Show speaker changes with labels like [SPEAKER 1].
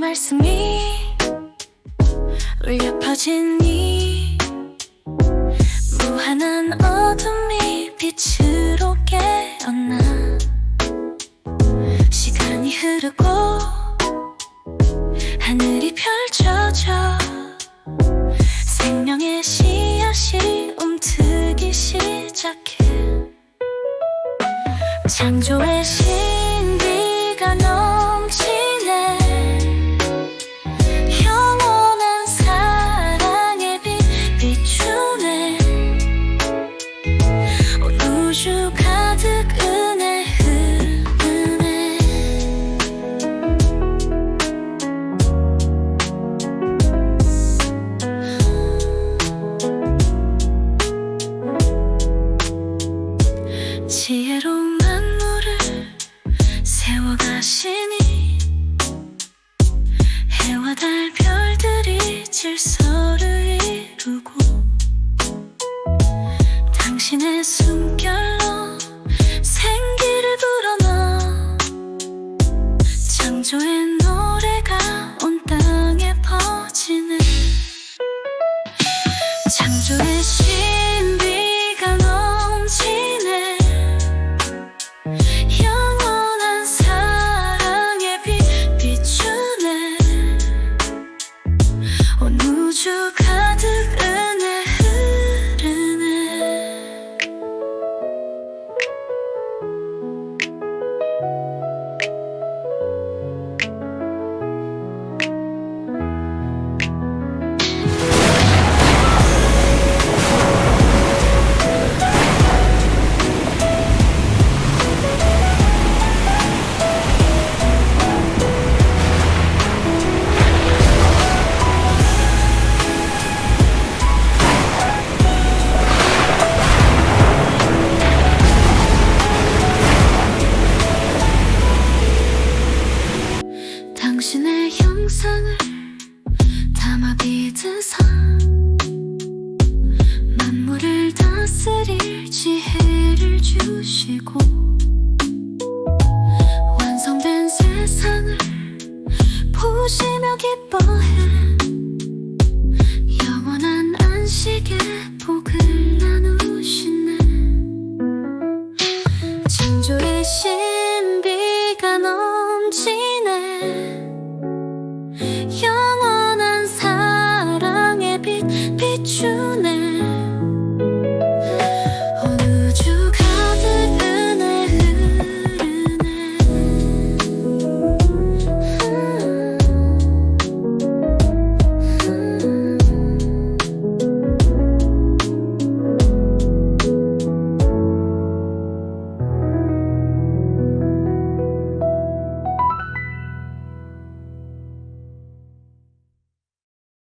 [SPEAKER 1] 말씀이 울려 퍼지니 무한한 어둠이 빛으로 깨어나 시간이 흐르고 하늘이 펼쳐져 생명의 씨앗이 움트기 시작해 창조의 시 지혜로운 만물을 세워가시니 해와 달 별들이 질서를 이루고 당신의 숨결로 생기를 불어넣어 창조의 노래가 온 땅에 퍼지네 창조의 신 온우 세상을 담아 빚은 삶 만물을 다스릴 지혜를 주시고 완성된 세상을 보시며 기뻐해 영원한 안식의 복을 나누시네. 창조의 신비가 넘치